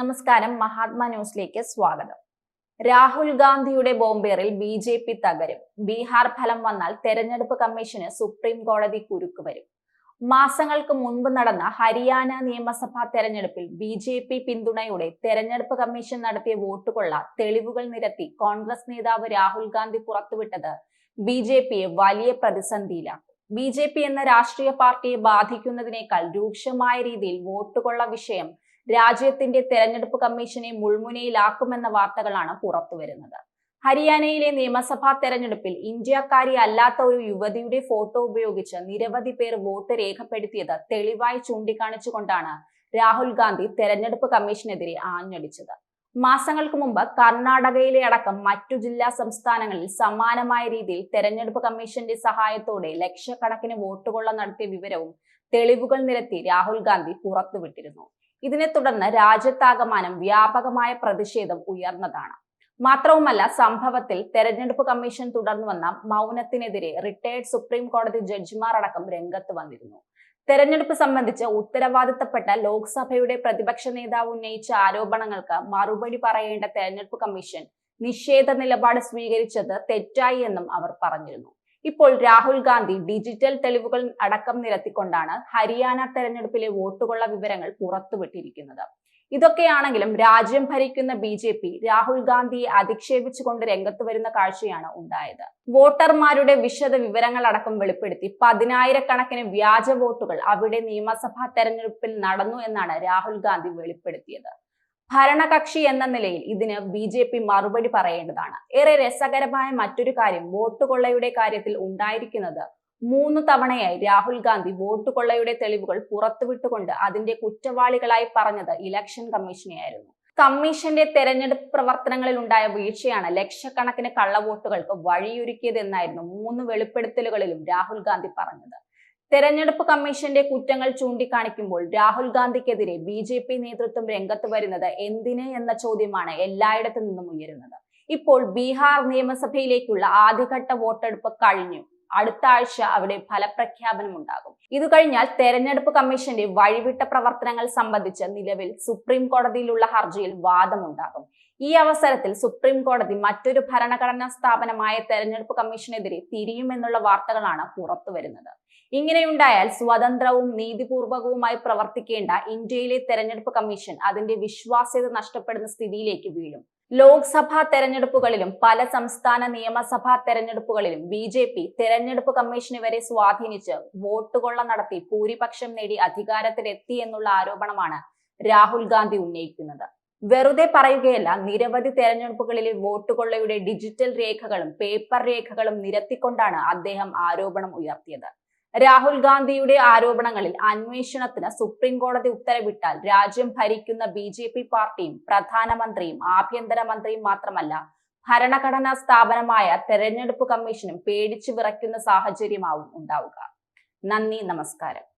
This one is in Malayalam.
നമസ്കാരം മഹാത്മാ ന്യൂസിലേക്ക് സ്വാഗതം. രാഹുൽ ഗാന്ധിയുടെ ബോംബേറിൽ ബി ജെ പി തകരും. ബീഹാർ ഫലം വന്നാൽ തെരഞ്ഞെടുപ്പ് കമ്മീഷന് സുപ്രീം കോടതി കുരുക്ക് വരും. മാസങ്ങൾക്ക് മുൻപ് നടന്ന ഹരിയാന നിയമസഭാ തെരഞ്ഞെടുപ്പിൽ ബി ജെ പി പിന്തുണയോടെ തെരഞ്ഞെടുപ്പ് കമ്മീഷൻ നടത്തിയ വോട്ടുകൊള്ള തെളിവുകൾ നിരത്തി കോൺഗ്രസ് നേതാവ് രാഹുൽ ഗാന്ധി പുറത്തുവിട്ടത് ബി ജെ പിയെ വലിയ പ്രതിസന്ധിയിലാക്കും. ബി ജെ പി എന്ന രാഷ്ട്രീയ പാർട്ടിയെ ബാധിക്കുന്നതിനേക്കാൾ രൂക്ഷമായ രീതിയിൽ വോട്ടുകൊള്ള വിഷയം രാജ്യത്തിന്റെ തെരഞ്ഞെടുപ്പ് കമ്മീഷനെ മുൾമുനയിലാക്കുമെന്ന വാർത്തകളാണ് പുറത്തുവരുന്നത് ഹരിയാനയിലെ നിയമസഭാ തെരഞ്ഞെടുപ്പിൽ ഇന്ത്യക്കാരി അല്ലാത്ത ഒരു യുവതിയുടെ ഫോട്ടോ ഉപയോഗിച്ച് നിരവധി പേർ വോട്ട് രേഖപ്പെടുത്തിയത് തെളിവായി ചൂണ്ടിക്കാണിച്ചുകൊണ്ടാണ് രാഹുൽ ഗാന്ധി തെരഞ്ഞെടുപ്പ് കമ്മീഷനെതിരെ ആഞ്ഞടിച്ചത്. മാസങ്ങൾക്ക് മുമ്പ് കർണാടകയിലെ അടക്കം മറ്റു ജില്ലാ സംസ്ഥാനങ്ങളിൽ സമാനമായ രീതിയിൽ തെരഞ്ഞെടുപ്പ് കമ്മീഷന്റെ സഹായത്തോടെ ലക്ഷക്കണക്കിന് വോട്ടുകൊള്ള നടത്തിയ വിവരവും തെളിവുകൾ നിരത്തി രാഹുൽ ഗാന്ധി പുറത്തുവിട്ടിരുന്നു. ഇതിനെ തുടർന്ന് രാജ്യത്താകമാനം വ്യാപകമായ പ്രതിഷേധം ഉയർന്നതാണ്. മാത്രവുമല്ല സംഭവത്തിൽ തെരഞ്ഞെടുപ്പ് കമ്മീഷൻ തുടർന്നു വന്ന മൗനത്തിനെതിരെ റിട്ടയർഡ് സുപ്രീം കോടതി ജഡ്ജിമാർ അടക്കം രംഗത്ത് വന്നിരുന്നു. തെരഞ്ഞെടുപ്പ് സംബന്ധിച്ച് ഉത്തരവാദിത്തപ്പെട്ട ലോക്സഭയുടെ പ്രതിപക്ഷ നേതാവ് ഉന്നയിച്ച ആരോപണങ്ങൾക്ക് മറുപടി പറയേണ്ട തെരഞ്ഞെടുപ്പ് കമ്മീഷൻ നിഷേധ നിലപാട് സ്വീകരിച്ചത് തെറ്റായി എന്നും അവർ പറഞ്ഞിരുന്നു. ഇപ്പോൾ രാഹുൽ ഗാന്ധി ഡിജിറ്റൽ തെളിവുകൾ അടക്കം നിരത്തിക്കൊണ്ടാണ് ഹരിയാന തെരഞ്ഞെടുപ്പിലെ വോട്ടുകൊള്ള വിവരങ്ങൾ പുറത്തുവിട്ടിരിക്കുന്നത്. ഇതൊക്കെയാണെങ്കിലും രാജ്യം ഭരിക്കുന്ന ബി ജെ പി രാഹുൽ ഗാന്ധിയെ അധിക്ഷേപിച്ചുകൊണ്ട് രംഗത്ത് വരുന്ന കാഴ്ചയാണ് ഉണ്ടായത്. വോട്ടർമാരുടെ വിശദ വിവരങ്ങൾ അടക്കം വെളിപ്പെടുത്തി പതിനായിരക്കണക്കിന് വ്യാജ വോട്ടുകൾ അവിടെ നിയമസഭാ തെരഞ്ഞെടുപ്പിൽ നടന്നു എന്നാണ് രാഹുൽ ഗാന്ധി വെളിപ്പെടുത്തിയത്. ഭരണകക്ഷി എന്ന നിലയിൽ ഇതിന് ബി ജെ പി മറുപടി പറയേണ്ടതാണ്. ഏറെ രസകരമായ മറ്റൊരു കാര്യം വോട്ട് കൊള്ളയുടെ കാര്യത്തിൽ ഉണ്ടായിരിക്കുന്നത് മൂന്ന് തവണയായി രാഹുൽ ഗാന്ധി വോട്ട് കൊള്ളയുടെ തെളിവുകൾ പുറത്തുവിട്ടുകൊണ്ട് അതിന്റെ കുറ്റവാളികളായി പറഞ്ഞത് ഇലക്ഷൻ കമ്മീഷനെയായിരുന്നു. കമ്മീഷന്റെ തെരഞ്ഞെടുപ്പ് പ്രവർത്തനങ്ങളിൽ ഉണ്ടായ വീഴ്ചയാണ് ലക്ഷക്കണക്കിന് കള്ളവോട്ടുകൾക്ക് വഴിയൊരുക്കിയതെന്നായിരുന്നു മൂന്ന് വെളിപ്പെടുത്തലുകളിലും രാഹുൽ ഗാന്ധി പറഞ്ഞത്. തെരഞ്ഞെടുപ്പ് കമ്മീഷന്റെ കുറ്റങ്ങൾ ചൂണ്ടിക്കാണിക്കുമ്പോൾ രാഹുൽ ഗാന്ധിക്കെതിരെ ബി ജെ പി നേതൃത്വം രംഗത്ത് വരുന്നത് എന്തിന് എന്ന ചോദ്യമാണ് എല്ലായിടത്തു നിന്നും ഉയരുന്നത്. ഇപ്പോൾ ബീഹാർ നിയമസഭയിലേക്കുള്ള ആദ്യഘട്ട വോട്ടെടുപ്പ് കഴിഞ്ഞു. അടുത്ത ആഴ്ച അവിടെ ഫലപ്രഖ്യാപനം ഉണ്ടാകും. ഇത് കഴിഞ്ഞാൽ തെരഞ്ഞെടുപ്പ് കമ്മീഷന്റെ വഴിവിട്ട പ്രവർത്തനങ്ങൾ സംബന്ധിച്ച് നിലവിൽ സുപ്രീം കോടതിയിലുള്ള ഹർജിയിൽ വാദമുണ്ടാകും. ഈ അവസരത്തിൽ സുപ്രീം കോടതി മറ്റൊരു ഭരണഘടനാ സ്ഥാപനമായ തെരഞ്ഞെടുപ്പ് കമ്മീഷനെതിരെ തിരിയുമെന്നുള്ള വാർത്തകളാണ് പുറത്തുവരുന്നത് ഇങ്ങനെയുണ്ടായാൽ സ്വതന്ത്രവും നീതിപൂർവകവുമായി പ്രവർത്തിക്കേണ്ട ഇന്ത്യയിലെ തെരഞ്ഞെടുപ്പ് കമ്മീഷൻ അതിന്റെ വിശ്വാസ്യത നഷ്ടപ്പെടുന്ന സ്ഥിതിയിലേക്ക് വീഴും. ലോക്സഭാ തെരഞ്ഞെടുപ്പുകളിലും പല സംസ്ഥാന നിയമസഭാ തെരഞ്ഞെടുപ്പുകളിലും ബി ജെ പി തെരഞ്ഞെടുപ്പ് കമ്മീഷനെ വരെ സ്വാധീനിച്ച് വോട്ടുകൊള്ള നടത്തി ഭൂരിപക്ഷം നേടി അധികാരത്തിലെത്തി എന്നുള്ള ആരോപണമാണ് രാഹുൽ ഗാന്ധി ഉന്നയിക്കുന്നത്. വെറുതെ പറയുകയല്ല നിരവധി തെരഞ്ഞെടുപ്പുകളിലെ വോട്ടുകൊള്ളയുടെ ഡിജിറ്റൽ രേഖകളും പേപ്പർ രേഖകളും നിരത്തിക്കൊണ്ടാണ് അദ്ദേഹം ആരോപണം ഉയർത്തിയത്. രാഹുൽ ഗാന്ധിയുടെ ആരോപണങ്ങളിൽ അന്വേഷണത്തിന് സുപ്രീം കോടതി ഉത്തരവിട്ടാൽ രാജ്യം ഭരിക്കുന്ന ബി ജെ പി പാർട്ടിയും പ്രധാനമന്ത്രിയും ആഭ്യന്തരമന്ത്രിയും മാത്രമല്ല ഭരണഘടനാ സ്ഥാപനമായ തെരഞ്ഞെടുപ്പ് കമ്മീഷനും പേടിച്ചു വിറയ്ക്കുന്ന സാഹചര്യമാവും ഉണ്ടാവുക. നന്ദി നമസ്കാരം.